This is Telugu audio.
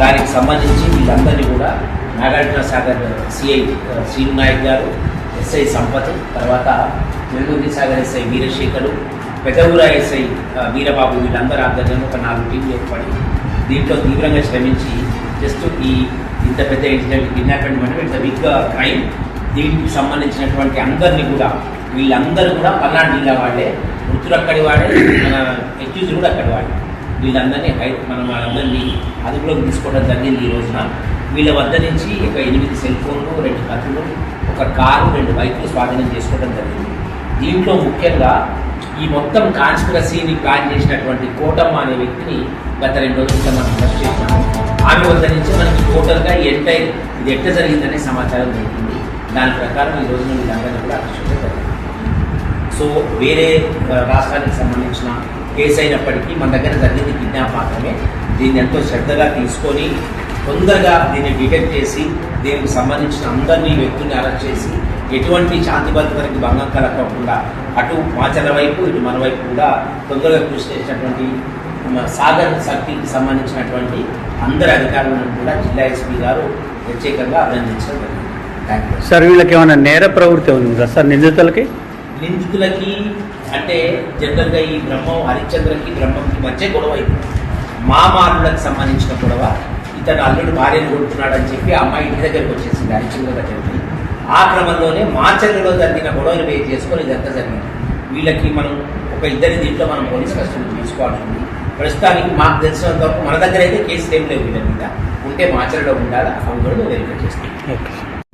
దానికి సంబంధించి వీళ్ళందరినీ కూడా నాగార్జున సాగర్ సిఐ శ్రీను నాయక్ గారు ఎస్ఐ సంపత్ తర్వాత నెల్లూరి సాగర్ ఎస్ఐ వీరశేఖరు పెదవుర ఎస్ఐ వీరబాబు వీళ్ళందరూ ఆధ్వర్యంలో ఒక నాలుగు టీంలు ఏర్పడి దీంట్లో తీవ్రంగా శ్రమించి జస్ట్ ఈ ఇంత పెద్ద ఇన్సిడెంట్ కిడ్నాప్మెంట్ అంటే ఇట్స్ బిగ్ క్రైమ్ దీనికి సంబంధించినటువంటి అందరినీ కూడా వీళ్ళందరూ కూడా పల్నాడు జిల్లా వాళ్ళే మృతులు అక్కడి వాడే మన ఎక్యూజ్ కూడా అక్కడి వాడే వీళ్ళందరినీ హై మనం వాళ్ళందరినీ అదుపులోకి తీసుకోవడం జరిగింది ఈ రోజున. వీళ్ళ వద్ద నుంచి ఒక ఎనిమిది సెల్ ఫోన్లు రెండు కత్తులు ఒక కారు రెండు బైకులు స్వాధీనం చేసుకోవడం జరిగింది. దీంట్లో ముఖ్యంగా ఈ మొత్తం కాన్స్పిరసీని ప్లాన్ చేసినటువంటి కోటమ్మ అనే వ్యక్తిని గత రెండు రోజుల క్రితం మనం అరెస్ట్ చేసినాము ఆమె వద్ద నుంచి మనకి టోటల్గా ఎంటైర్ ఇది ఎట్ట జరిగిందనే సమాచారం దొరికింది. దాని ప్రకారం ఈ రోజున వీళ్ళందరినీ కూడా అరెస్ట్ చేయడం జరిగింది. సో వేరే రాష్ట్రానికి సంబంధించిన కేసు అయినప్పటికీ మన దగ్గర జరిగింది కిడ్నాప్ మాత్రమే. దీన్ని ఎంతో శ్రద్ధగా తీసుకొని తొందరగా దీన్ని డిటెక్ట్ చేసి దీనికి సంబంధించిన అందరినీ వ్యక్తుల్ని అరెస్ట్ చేసి ఎటువంటి శాంతి భద్రతలకు భంగం కలగకుండా అటు మాచల వైపు ఇటు మన వైపు కూడా తొందరగా కృషి చేసినటువంటి సాగర్ శక్తికి సంబంధించినటువంటి అందరి అధికారులను కూడా జిల్లా ఎస్పీ గారు ప్రత్యేకంగా అభినందించడం జరిగింది. థ్యాంక్ యూ సార్ వీళ్ళకి ఏమైనా నేర ప్రవృత్తి ఉందా సార్ నిందితులకి? నిందితులకి అంటే జనరల్గా ఈ బ్రహ్మం హరిశ్చంద్రకి బ్రహ్మంకి మధ్య గొడవ అయింది మామారులకు సంబంధించిన గొడవ ఇతను అల్లుడు భార్యను కొడుతున్నాడని చెప్పి అమ్మాయి ఇంటి దగ్గరికి వచ్చేసింది హరిశ్చంద్ర దగ్గరికి ఆ క్రమంలోనే మాచర్లలో జరిగిన గొడవలు వేరు చేసుకొని ఇదంతా జరిగింది. వీళ్ళకి మనం ఒక ఇద్దరి దీంట్లో మనం పోలీస్ కస్టడీ తీసుకోవాల్సింది ప్రస్తుతానికి మాకు తెలిసినంత వరకు మన దగ్గర అయితే కేసులు ఏం లేవు వీళ్ళ మీద. ఉంటే మాచర్లో ఉండాలి? అవి కూడా వెరిఫై చేస్తాం